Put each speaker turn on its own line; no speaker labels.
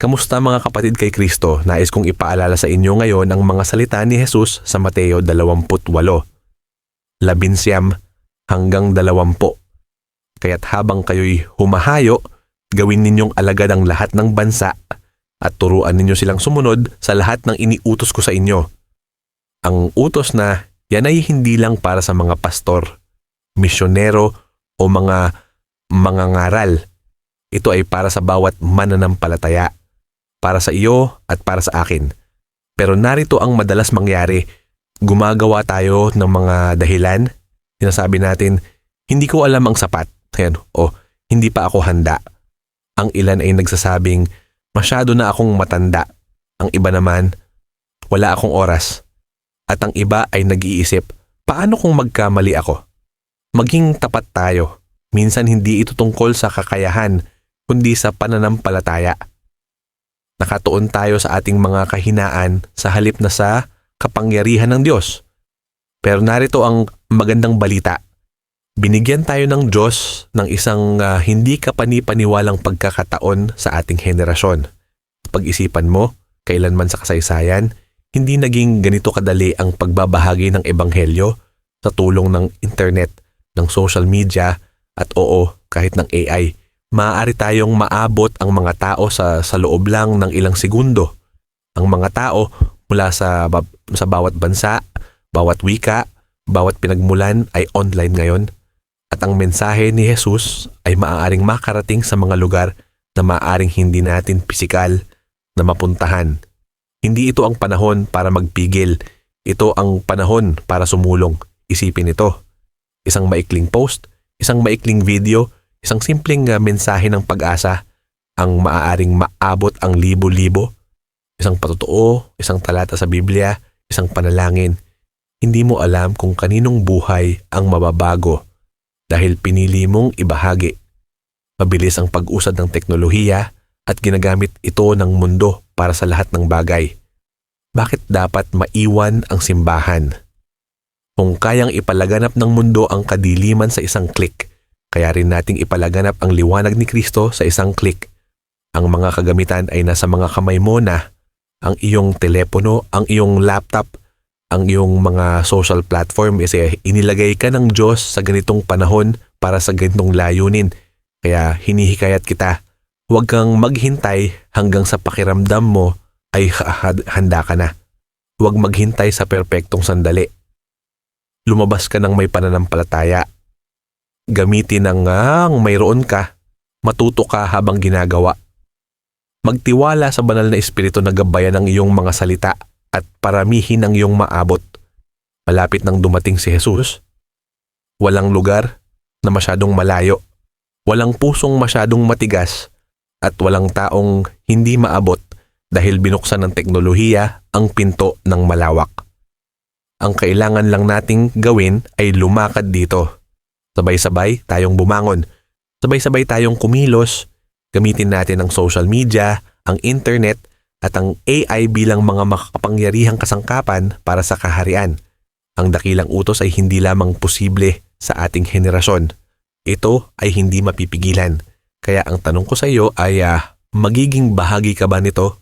Kamusta mga kapatid kay Kristo? Nais kong ipaalala sa inyo ngayon ang mga salita ni Jesus sa Mateo 28. Labinsyam hanggang 20. Kaya't habang kayo'y humahayo, gawin ninyong alagad ang lahat ng bansa at turuan ninyo silang sumunod sa lahat ng iniutos ko sa inyo. Ang utos na yan ay hindi lang para sa mga pastor, misyonero o mga mangangaral. Ito ay para sa bawat mananampalataya para sa iyo at para sa akin. Pero narito ang madalas mangyari. Gumagawa tayo ng mga dahilan. Sinasabi natin, hindi ko alam ang sapat. Ayan, o hindi pa ako handa. Ang ilan ay nagsasabing, masyado na akong matanda. Ang iba naman, wala akong oras. At ang iba ay nag-iisip, paano kung magkamali ako? Maging tapat tayo. Minsan hindi ito tungkol sa kakayahan, kundi sa pananampalataya nakatuon tayo sa ating mga kahinaan sa halip na sa kapangyarihan ng Diyos. Pero narito ang magandang balita. Binigyan tayo ng Diyos ng isang uh, hindi kapani-paniwalang pagkakataon sa ating henerasyon. Pag-isipan mo, kailanman sa kasaysayan, hindi naging ganito kadali ang pagbabahagi ng ebanghelyo sa tulong ng internet, ng social media, at oo, kahit ng AI maaari tayong maabot ang mga tao sa, sa loob lang ng ilang segundo. Ang mga tao mula sa, sa bawat bansa, bawat wika, bawat pinagmulan ay online ngayon. At ang mensahe ni Jesus ay maaaring makarating sa mga lugar na maaaring hindi natin pisikal na mapuntahan. Hindi ito ang panahon para magpigil. Ito ang panahon para sumulong. Isipin ito. Isang maikling post, isang maikling video, Isang simpleng uh, mensahe ng pag-asa ang maaaring maabot ang libo-libo. Isang patotoo, isang talata sa Biblia, isang panalangin. Hindi mo alam kung kaninong buhay ang mababago dahil pinili mong ibahagi. Mabilis ang pag-usad ng teknolohiya at ginagamit ito ng mundo para sa lahat ng bagay. Bakit dapat maiwan ang simbahan? Kung kayang ipalaganap ng mundo ang kadiliman sa isang click, kaya rin nating ipalaganap ang liwanag ni Kristo sa isang click. Ang mga kagamitan ay nasa mga kamay mo na. Ang iyong telepono, ang iyong laptop, ang iyong mga social platform kasi inilagay ka ng Diyos sa ganitong panahon para sa ganitong layunin. Kaya hinihikayat kita, huwag kang maghintay hanggang sa pakiramdam mo ay handa ka na. Huwag maghintay sa perpektong sandali. Lumabas ka ng may pananampalataya Gamitin ang ang mayroon ka, matuto ka habang ginagawa. Magtiwala sa banal na espiritu na gabayan ng iyong mga salita at paramihin ang iyong maabot. Malapit nang dumating si Jesus. Walang lugar na masyadong malayo. Walang pusong masyadong matigas at walang taong hindi maabot dahil binuksan ng teknolohiya ang pinto ng malawak. Ang kailangan lang nating gawin ay lumakad dito Sabay-sabay tayong bumangon. Sabay-sabay tayong kumilos. Gamitin natin ang social media, ang internet, at ang AI bilang mga makapangyarihang kasangkapan para sa kaharian. Ang dakilang utos ay hindi lamang posible sa ating henerasyon. Ito ay hindi mapipigilan. Kaya ang tanong ko sa iyo ay uh, magiging bahagi ka ba nito?